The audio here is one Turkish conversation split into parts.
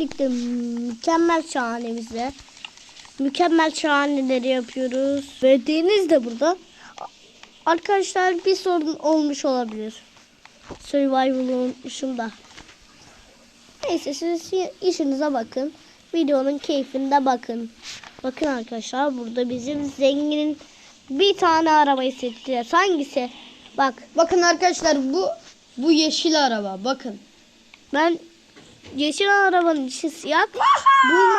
birlikte mükemmel şahanemizle mükemmel şahaneleri yapıyoruz. Ve Deniz de burada. Arkadaşlar bir sorun olmuş olabilir. Survival'ı unutmuşum da. Neyse siz işinize bakın. Videonun keyfinde bakın. Bakın arkadaşlar burada bizim zenginin bir tane arabayı seçtiler. Hangisi? Bak Bakın arkadaşlar bu bu yeşil araba. Bakın. ben yeşil arabanın içi siyah. Bunun,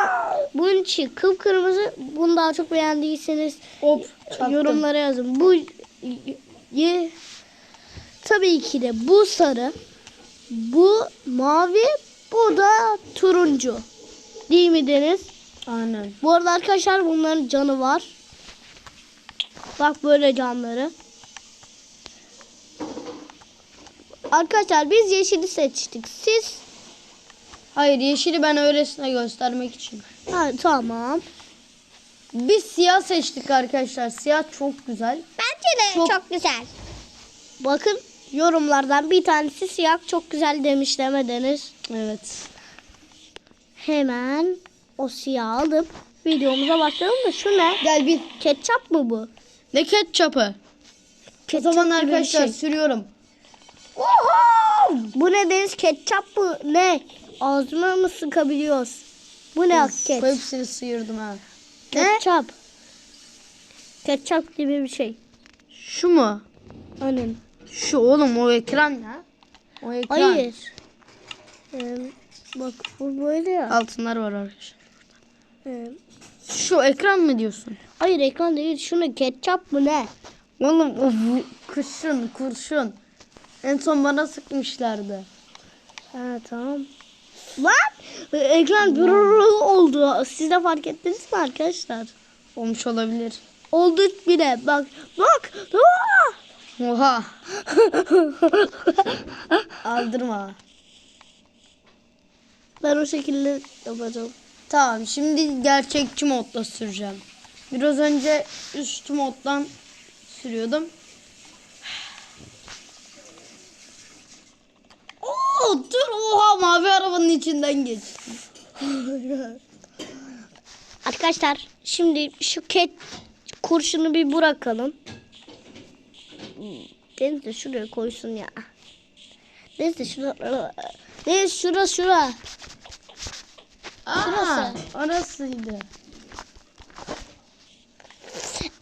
bunun içi kıpkırmızı. Bunu daha çok beğendiyseniz Hop. yorumlara yazın. Bu ye, tabii ki de bu sarı, bu mavi, bu da turuncu. Değil mi Deniz? Aynen. Bu arada arkadaşlar bunların canı var. Bak böyle canları. Arkadaşlar biz yeşili seçtik. Siz? Hayır yeşili ben öylesine göstermek için. Ha, tamam. Biz siyah seçtik arkadaşlar. Siyah çok güzel. Bence de Çok- güzel. Bakın yorumlardan bir tanesi siyah çok güzel demiş demediniz. Evet. Hemen o siyahı alıp videomuza başlayalım da şu ne? Gel bir. Ketçap mı bu? Ne ketçapı? O Ketçap zaman gibi bir arkadaşlar şey. sürüyorum. Bu ne Deniz ketçap mı? Ne? Ağzıma mı sıkabiliyoruz? Bu ne Of, ket? Hepsini sıyırdım ha. Ketçap. Ketçap gibi bir şey. Şu mu? Aynen. Şu oğlum o ekran ya. O ekran. Hayır. Ee, bak bu böyle ya. Altınlar var arkadaşlar. Ee, Şu ekran mı diyorsun? hayır ekran değil. Şunu ketçap mı ne? Oğlum o bu- kurşun kurşun. En son bana sıkmışlardı. Ha tamam. Lan ekran brrrr oldu. Siz de fark ettiniz mi arkadaşlar? Olmuş olabilir. Oldu bile. Bak bak. Aa! Oha. Aldırma. Ben o şekilde yapacağım. Tamam şimdi gerçekçi modda süreceğim. Biraz önce üst moddan sürüyordum. Oo, dur oha mavi arabanın içinden geç. Arkadaşlar şimdi şu ket kurşunu bir bırakalım. Deniz de şuraya koysun ya. Deniz de şuraya. Deniz şura şura. Aa, Şurası. orasıydı.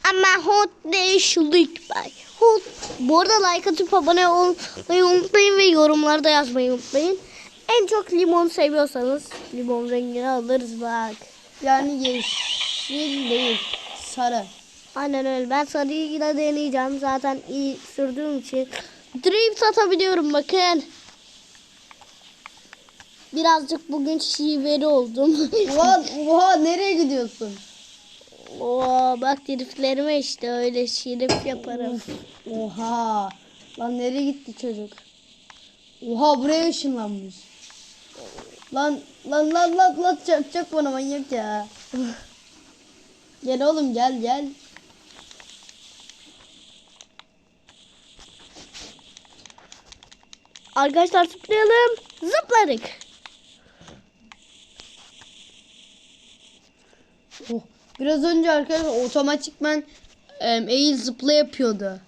Ama hot değişiklik bay. Hot. Bu arada like atıp abone olmayı unutmayın ve yorumlarda yazmayı unutmayın. En çok limon seviyorsanız limon rengini alırız bak. Yani yeşil değil sarı. Aynen öyle. Ben sarıyı yine deneyeceğim. Zaten iyi sürdüğüm için. Drift atabiliyorum bakın. Birazcık bugün şiveri oldum. Oha, oha nereye gidiyorsun? Oo, bak driftlerime işte öyle şirif yaparım. Oha. Lan nereye gitti çocuk? Oha buraya ışınlanmış. Lan lan lan lan lan çarpacak bana manyak ya. gel oğlum gel gel. Arkadaşlar zıplayalım. Zıpladık. Oh. Biraz önce arkadaşlar otomatikman em, eğil zıpla yapıyordu.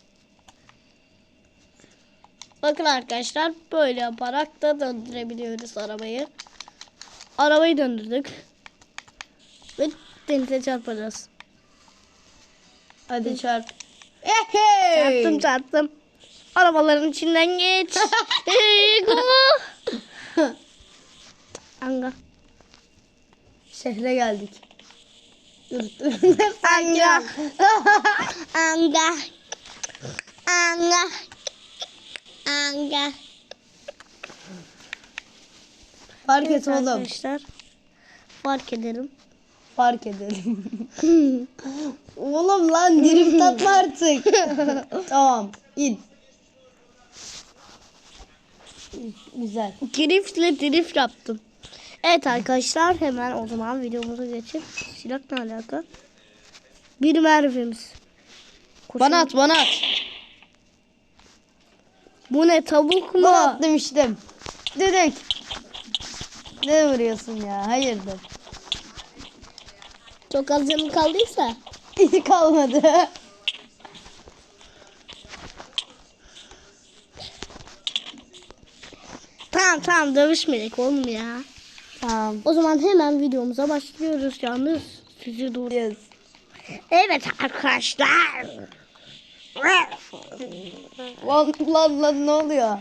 Bakın arkadaşlar böyle yaparak da döndürebiliyoruz arabayı. Arabayı döndürdük. Ve denize çarpacağız. Hadi çarp. Ehey! Çarptım çarptım. Arabaların içinden geç. Anga. Şehre geldik. Anga. Anga. Anga. Anga. Fark et oğlum. Arkadaşlar. Fark ederim. Fark edelim. Oğlum lan drift atma artık. tamam in. Güzel. Driftle drift yaptım. Evet arkadaşlar hemen o zaman videomuza geçip silah ne alaka? Bir mermimiz. Kurşun- Bana at bana at. Bu ne tavuk mu? Bana at demiştim. Dedik. Ne vuruyorsun ya? Hayırdır? Çok az canım kaldıysa. Hiç kalmadı. Tamam tamam dövüşmedik oğlum ya. Tamam. O zaman hemen videomuza başlıyoruz yalnız. Sizi. Yes. Evet arkadaşlar. Lan lan lan ne oluyor?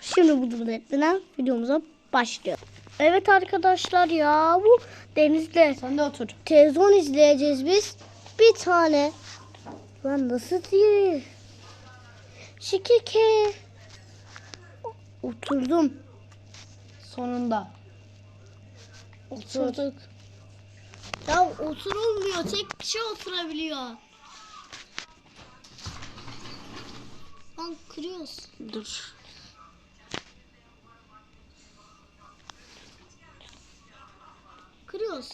Şimdi bu durumda videomuza başlıyor. Evet arkadaşlar ya bu denizde Sen de otur. televizyon izleyeceğiz biz. Bir tane. Lan nasıl diye? Şikike. Oturdum. Sonunda. Oturduk. Ya oturulmuyor. Tek kişi oturabiliyor. Lan kırıyoruz. Dur. Kırıyoruz.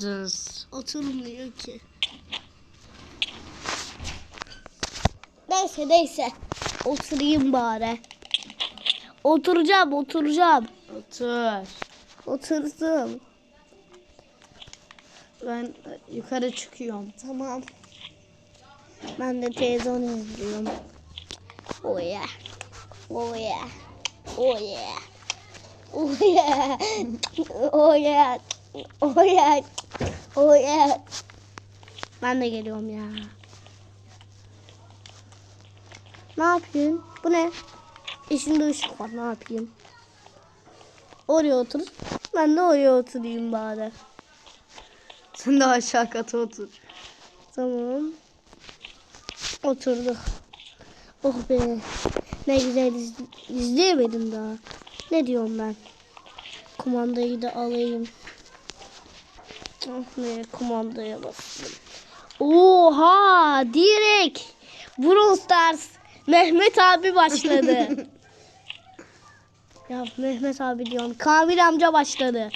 Dur. Oturmuyor ki. Neyse neyse. Oturayım bari. Oturacağım oturacağım. Otur. Oturdum. Ben yukarı çıkıyorum. Tamam. Ben de televizyon izliyorum. Oh yeah. Oh yeah. Oh yeah. Oh yeah. Oh yeah. Oh yeah. Oh yeah. Ben de geliyorum ya. Ne yapıyorsun? Bu ne? İçinde ışık var. Ne yapayım? Oraya otur. Ben de oraya oturayım bari. Sen de aşağı kata otur. Tamam. Oturduk. Oh be. Ne güzel iz izleyemedim daha. Ne diyorum ben? Kumandayı da alayım. Oh be kumandaya bastım. Oha direkt Brawl Stars Mehmet abi başladı. ya Mehmet abi diyorum. Kamil amca başladı.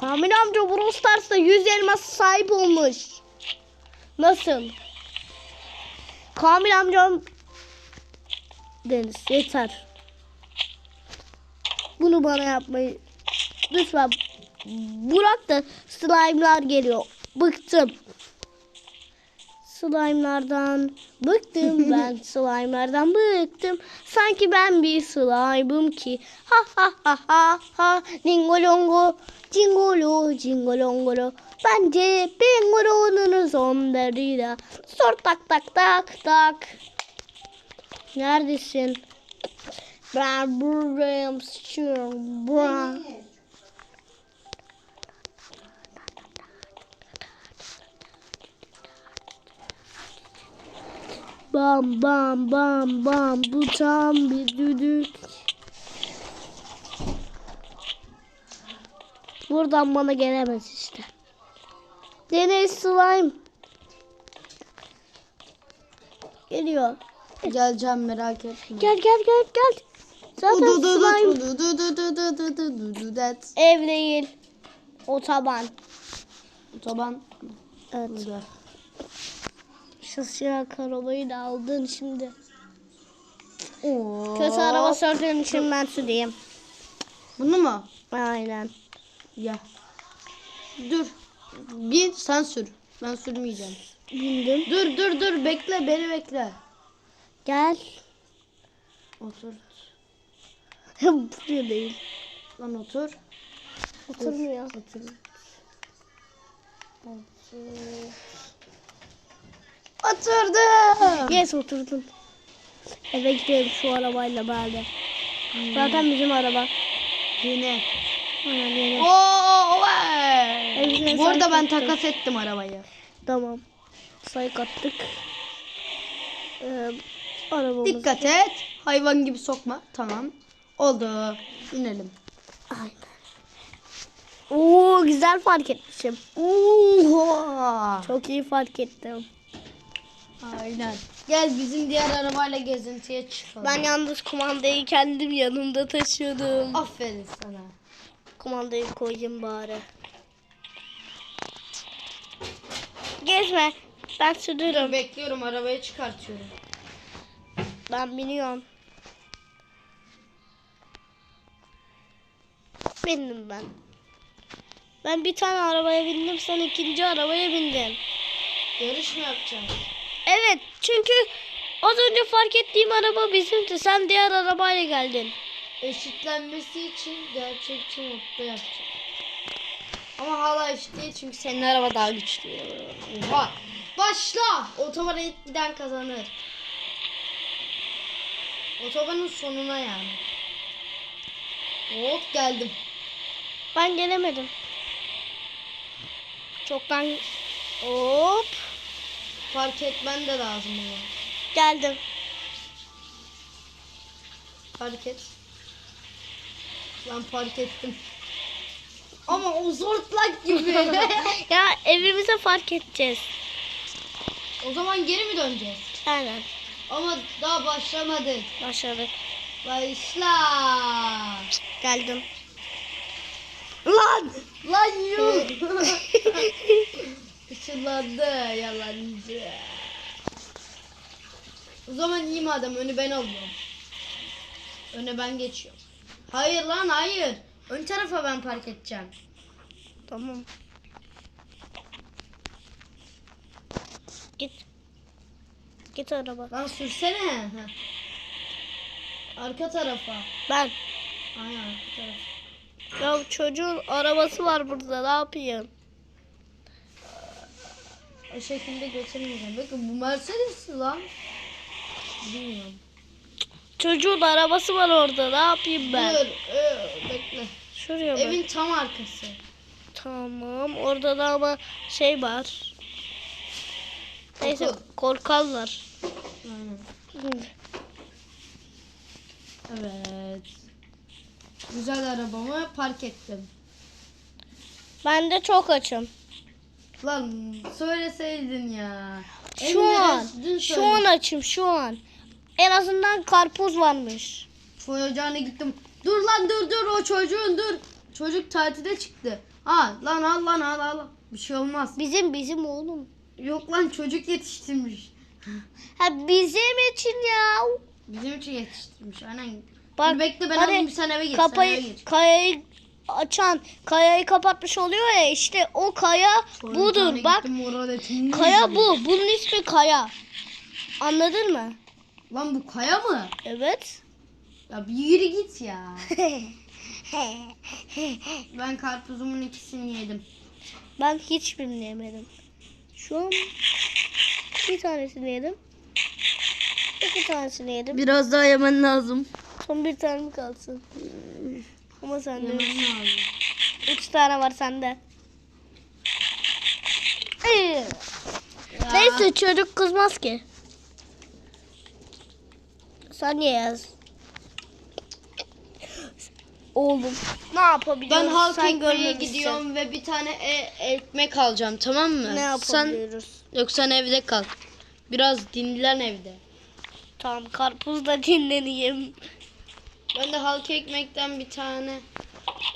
Kamil amca Brawl Stars'ta 100 elmas sahip olmuş. Nasıl? Kamil amcam Deniz yeter. Bunu bana yapmayı lütfen Burak da slime'lar geliyor. Bıktım. Slime'lardan bıktım ben slime'lardan bıktım. Sanki ben bir slime'ım ki. Ha ha ha ha ha dingolongo cingolo cingolongolo. Bence bingolonun sonlarıyla sor tak tak tak tak. Neredesin? Ben buradayım. sıçıyorum. Bam bam bam bam bu tam bir düdük. Buradan bana gelemez işte. Deney slime. Geliyor. Geleceğim merak etme. Gel gel gel gel. Zaten slime. Ev değil. Otoban. Otoban. Evet. Burada. Siyah arabayı da aldın şimdi. Oo. Kötü araba sürdüğün için ben süreyim. Bunu mu? Aynen. Gel. Dur. Bin sen sür. Ben sürmeyeceğim. Bindim. Dur dur dur bekle beni bekle. Gel. Otur. Buraya değil. Lan otur. Oturmuyor. Otur. Oturdum. Yes oturdun. Eve gidelim şu arabayla bari. Zaten bizim araba. Yine. Aynen yeni. Oo, Bu arada ben takas ettim arabayı. Tamam. Sayı kattık. Ee, arabamız. Dikkat et. Hayvan gibi sokma. Tamam. Oldu. İnelim. Aynen. Oo güzel fark etmişim. Oha. Çok iyi fark ettim. Aynen. Gel bizim diğer arabayla gezintiye çıkalım. Ben yalnız kumandayı kendim yanımda taşıyordum. Aferin sana. Kumandayı koyayım bari. Gezme. Ben sürüyorum. Bekliyorum arabayı çıkartıyorum. Ben biniyorum. bindim ben. Ben bir tane arabaya bindim sen ikinci arabaya bindin. Yarış mı yapacağız? Evet çünkü az önce fark ettiğim araba bizimdi. Sen diğer arabayla geldin. Eşitlenmesi için gerçekçi modda yapacağım. Ama hala eşit değil çünkü senin araba daha güçlü. Oha. Başla. Otobana ilk giden kazanır. Otobanın sonuna yani. Hop geldim. Ben gelemedim. Çoktan hop Fark etmen de lazım ama. geldim. Fark et. Ben fark ettim. Ama o zortlak gibi. ya evimize fark edeceğiz. o zaman geri mi döneceğiz? Aynen. Ama daha başlamadık. Başladık. Başla. Geldim. Lan! Lan yuh! Işınlandı yalancı. O zaman iyi madem önü ben alıyorum. Öne ben geçiyorum. Hayır lan hayır. Ön tarafa ben park edeceğim. Tamam. Git. Git araba. Lan sürsene. Heh. Arka tarafa. Ben. Aynen arka tarafa. Ya çocuğun arabası var burada ne yapayım? O şekilde götürmeyeceğim. Bakın bu Mercedes lan. Bilmiyorum. Çocuğun arabası var orada ne yapayım ben? Dur, dur, bekle. Şuraya bak. Evin tam arkası. Tamam orada da ama şey var. Neyse Okul. korkarlar. Aynen. Evet. Güzel arabamı park ettim. Ben de çok açım. Lan söyleseydin ya. Şu Emre an, dün şu an açım şu an. En azından karpuz varmış. Foy ocağına gittim. Dur lan dur dur o çocuğun dur. Çocuk tatile çıktı. Ha lan al lan al al. Bir şey olmaz. Bizim bizim oğlum. Yok lan çocuk yetiştirmiş. Ha bizim için ya. Bizim için yetiştirmiş. Aynen. Bak, Dur bekle ben hadi alayım sen eve git. sen eve Kapayı, geç. kayayı açan, kayayı kapatmış oluyor ya işte o kaya Foy budur bak. gittim, Kaya bu. Bunun ismi kaya. Anladın mı? Lan bu kaya mı? Evet. Ya bir yürü git ya. Ben karpuzumun ikisini yedim. ben hiçbirini yemedim. Şu an bir tanesini yedim. İki tanesini yedim. Biraz daha yemen lazım. Son bir tane mi kalsın? Ama sende yok. Üç tane var sende. Neyse çocuk kızmaz ki. Sen ye yaz. Oğlum ne yapabiliyoruz? Ben halk Sen ekmeğe görmemişsin. gidiyorum ve bir tane e- ekmek alacağım tamam mı? Ne Sen yapabiliyoruz? yok sen evde kal. Biraz dinlen evde. Tamam karpuzla dinleneyim. Ben de halk ekmekten bir tane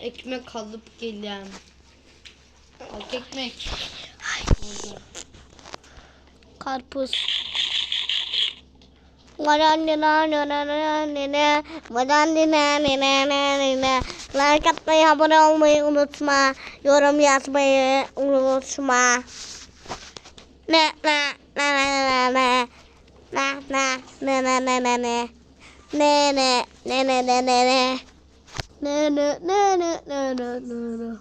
ekmek alıp geleceğim. Halk ekmek. Karpuz. Like atmayı, abone olmayı unutma. Yorum yazmayı unutma. Ne ne ne ne ne ne ne ne ne ne ne ne ne ne ne ne ne ne ne. Ne ne ne ne ne ne ne ne.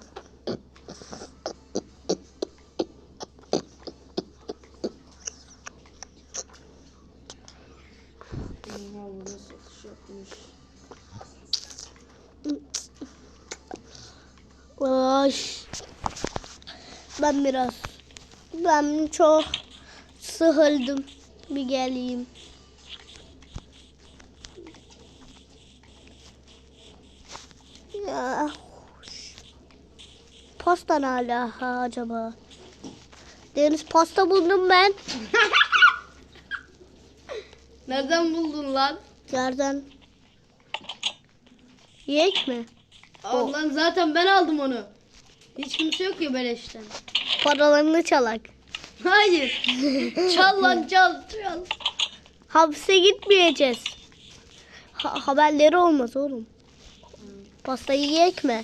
Oş. Ben biraz ben çok sıkıldım. Bir geleyim. Ya. Pasta ne alaka acaba? Deniz pasta buldum ben. Nereden buldun lan? Yerden. Yiyek mi? Aa, Lan zaten ben aldım onu. Hiç kimse yok ya beleşten. Paralarını çalak. Hayır. çal lan çal çal. Hapse gitmeyeceğiz. Ha- haberleri olmaz oğlum. Pastayı yiyek mi?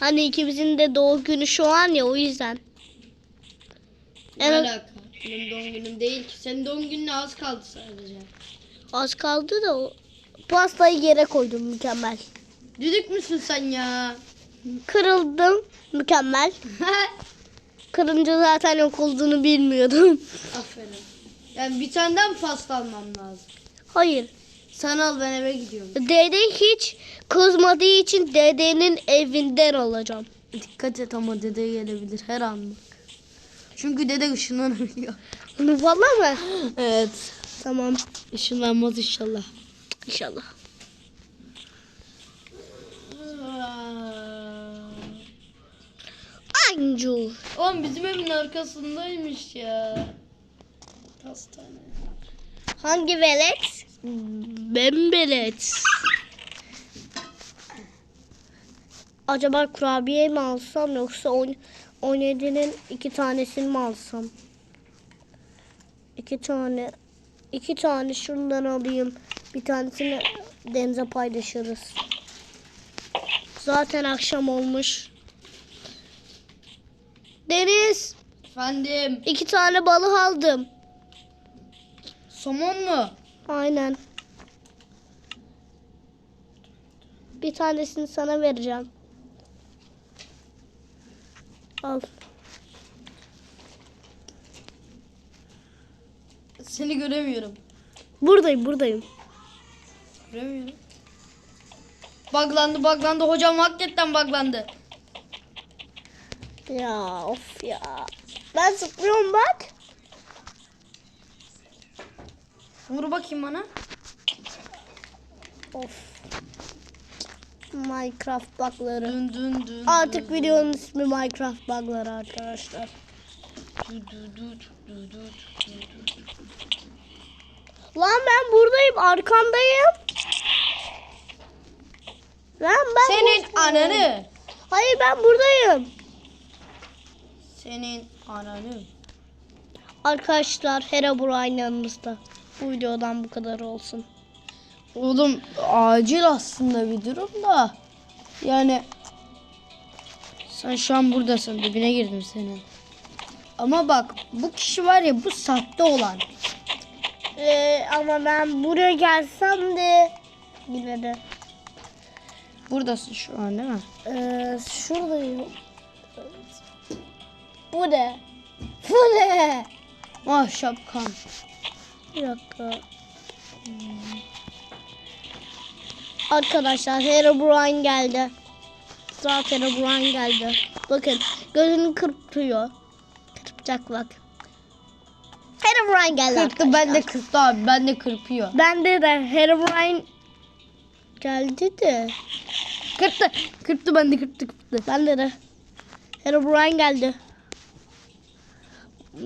Hani ikimizin de doğum günü şu an ya o yüzden. Ne Evet. alaka? Benim doğum günüm değil ki. Senin doğum gününe az kaldı sadece. Az kaldı da o pastayı yere koydum mükemmel. Düdük müsün sen ya? Kırıldım mükemmel. Kırınca zaten yok olduğunu bilmiyordum. Aferin. Yani bir tane mi pasta almam lazım? Hayır. Sen al ben eve gidiyorum. Dede hiç kızmadığı için dedenin evinden alacağım. Dikkat et ama dede gelebilir her an. Çünkü dede ışınlanıyor. Valla mı? evet. Tamam. Işınlanmaz inşallah. İnşallah. Ancu. Oğlum bizim evin arkasındaymış ya. Pastane. Hangi velet? Ben velet. Acaba kurabiye mi alsam yoksa on- 17'nin iki tanesini mi alsam? İki tane. iki tane şundan alayım. Bir tanesini denize paylaşırız. Zaten akşam olmuş. Deniz, Efendim. iki tane balık aldım. Somon mu? Aynen. Bir tanesini sana vereceğim. Al. Seni göremiyorum. Buradayım, buradayım. Göremiyorum. Buglandı buglandı hocam hakikaten buglandı. Ya of ya. Ben zıplıyorum bak. Vur bakayım bana. Of. Minecraft bugları. Dün dün dün. Artık videonun ismi Minecraft bugları arkadaşlar. Lan ben buradayım, arkandayım. Lan ben Senin buradayım. ananı. Hayır ben buradayım. Senin ananı. Arkadaşlar Herobrine yanımızda. Bu videodan bu kadar olsun. Oğlum acil aslında bir durum da. Yani sen şu an buradasın dibine girdim senin. Ama bak bu kişi var ya bu sahte olan. Ee, ama ben buraya gelsem de yine de Buradasın şu an değil mi? ee, şuradayım. Bu ne? Bu ne? Ah şapkan. Bir dakika. Hmm. Arkadaşlar Herobrine geldi. Zaten Herobrine geldi. Bakın gözünü kırpıyor. Kırpacak bak. Herobrine geldi Kırptı arkadaşlar. ben de kırptı abi ben de kırpıyor. Bende de Herobrine geldi de. Kırptı. Kırptı ben de kırptı kırptı. Bende de. Herobrine geldi.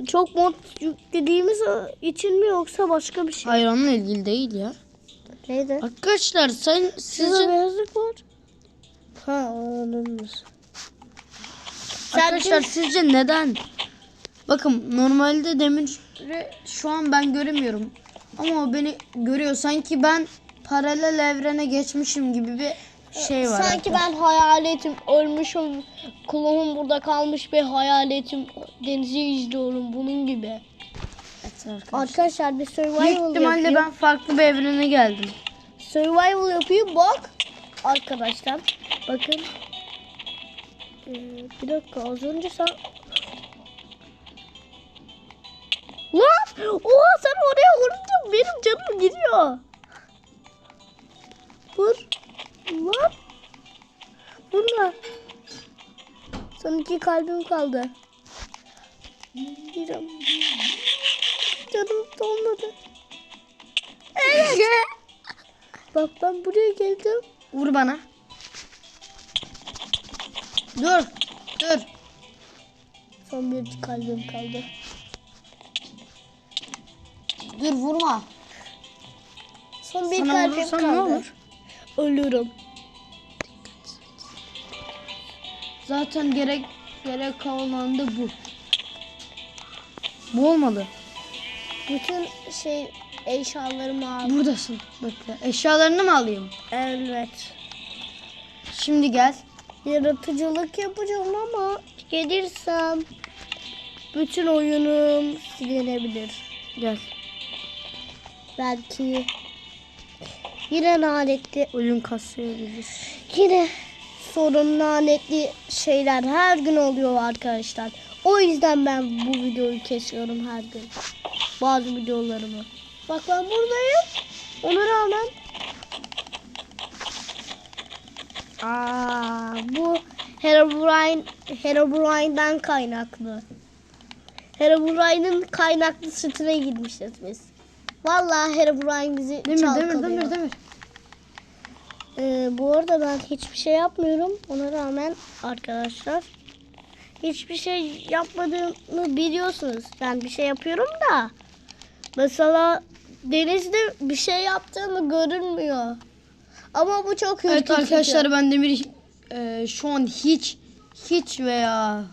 Çok mod yüklediğimiz için mi yoksa başka bir şey? Hayır onunla ilgili değil ya. Neydi? Arkadaşlar sen sizce beyazlık var. Ha anladınız. Arkadaşlar sizce neden? Bakın normalde Demir'i şu an ben göremiyorum. Ama o beni görüyor. Sanki ben paralel evrene geçmişim gibi bir şey var. Sanki ben hayaletim ölmüşüm. Kulağım burada kalmış bir hayaletim. Denizi izliyorum bunun gibi. Evet arkadaşlar. Arkadaşlar bir survival Büyük ihtimalle yapayım. ben farklı bir evrene geldim. Survival yapayım bak. Arkadaşlar bakın. Ee, bir dakika az önce sen... Lan! Oha sen oraya vurunca benim canım gidiyor. Vur. Lan. Vurma. Son iki kalbim kaldı. Canım. Canım dolmadı. Evet. Bak ben buraya geldim. Vur bana. Dur. Dur. Son bir kalbim kaldı. Dur vurma. Son bir Sana kalbim kaldı. ne olur? Ölürüm. Zaten gerek gerek olan da bu. Bu olmalı. Bütün şey eşyalarımı aldım. Buradasın. Bekle. Eşyalarını mı alayım? Evet. Şimdi gel. Yaratıcılık yapacağım ama gelirsem bütün oyunum silinebilir. Gel. Belki yine lanetli Oyun kasayabilir. Yine sorun lanetli şeyler her gün oluyor arkadaşlar. O yüzden ben bu videoyu kesiyorum her gün. Bazı videolarımı. Bak ben buradayım. Ona rağmen Aa, bu Herobrine Herobrine'den kaynaklı. Herobrine'in kaynaklı sütüne girmişiz biz. Vallahi Herobrine bizi Demir demir demir demir. Ee, bu arada ben hiçbir şey yapmıyorum. Ona rağmen arkadaşlar hiçbir şey yapmadığımı biliyorsunuz. Ben bir şey yapıyorum da mesela denizde bir şey yaptığımı görünmüyor. Ama bu çok Evet ürkütücü. arkadaşlar ben demir e, şu an hiç hiç veya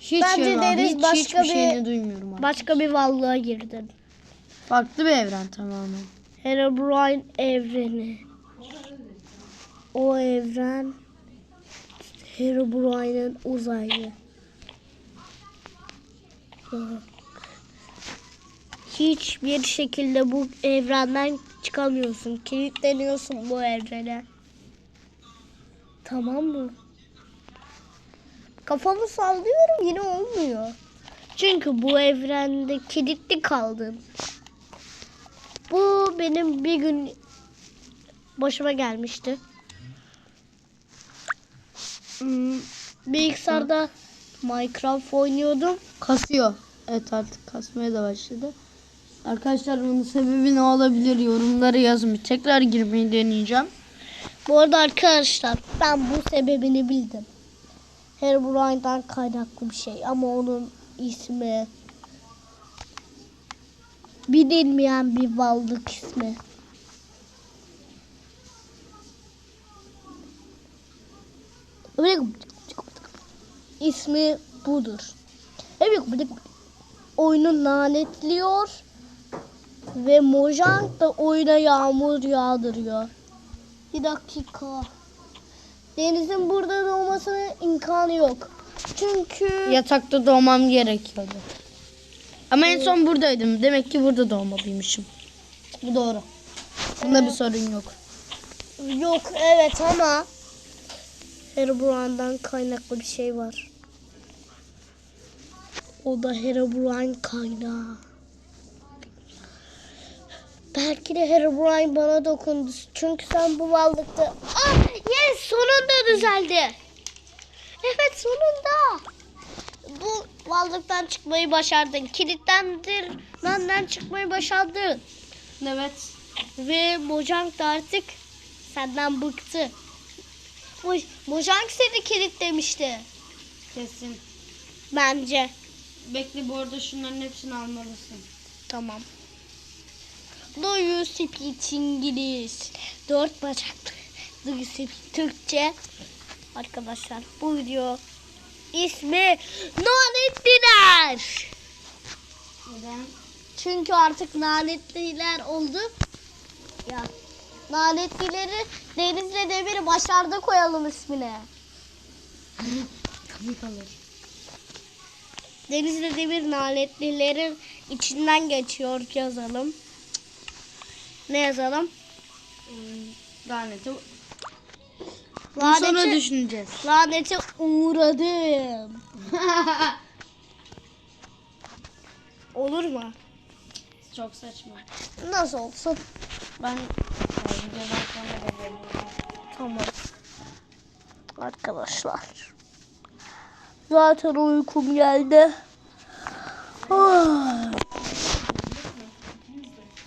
hiç Bence veya Deniz hiç başka hiçbir bir- şeyini duymuyorum artık. Başka bir varlığa girdin. Farklı bir evren tamamen. Herobrine evreni. O evren Herobrine'in uzaylı. Bak. Hiçbir şekilde bu evrenden çıkamıyorsun. Kilitleniyorsun bu evrene. Tamam mı? Kafamı sallıyorum yine olmuyor. Çünkü bu evrende kilitli kaldın. Bu benim bir gün başıma gelmişti. Hmm, Bilgisayarda Minecraft oynuyordum. Kasıyor. Evet artık kasmaya da başladı. Arkadaşlar bunun sebebi ne olabilir yorumlara yazın. Tekrar girmeyi deneyeceğim. Bu arada arkadaşlar ben bu sebebini bildim. Herobrine'den kaynaklı bir şey ama onun ismi bilinmeyen bir varlık ismi. İsmi budur. Oyunu lanetliyor ve Mojang da oyuna yağmur yağdırıyor. Bir dakika. Deniz'in burada doğmasının imkanı yok. Çünkü Yatakta doğmam gerekiyordu. Ama en son buradaydım. Demek ki burada doğmalıymışım. Bu doğru. Bunda bir sorun yok. yok evet ama Herobrine'den kaynaklı bir şey var. O da Herobrine kaynağı. Belki de Herobrine bana dokundu. Çünkü sen bu varlıkta... Ah yes sonunda düzeldi. Evet sonunda. Bu varlıktan çıkmayı başardın. Kilitlendirmenden çıkmayı başardın. Evet. Ve Mojang da artık senden bıktı. Moj- Mojang seni kilitlemişti. Kesin. Bence. Bekle bu arada şunların hepsini almalısın. Tamam. Do you speak İngiliz? Dört bacaklı. Do you speak Türkçe? Arkadaşlar bu video ismi Lanetliler. Neden? Çünkü artık lanetliler oldu. Ya lanetlileri Deniz'le Demir'i başlarda koyalım ismine. Kalır. Deniz'le Demir lanetlilerin içinden geçiyor yazalım. Ne yazalım? Laneti. Bunu sonra Laneti, düşüneceğiz. lanete uğradım. Olur mu? Çok saçma. Nasıl olsun? Ben Tamam. Arkadaşlar. Zaten uykum geldi. Ah.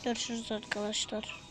Görüşürüz arkadaşlar.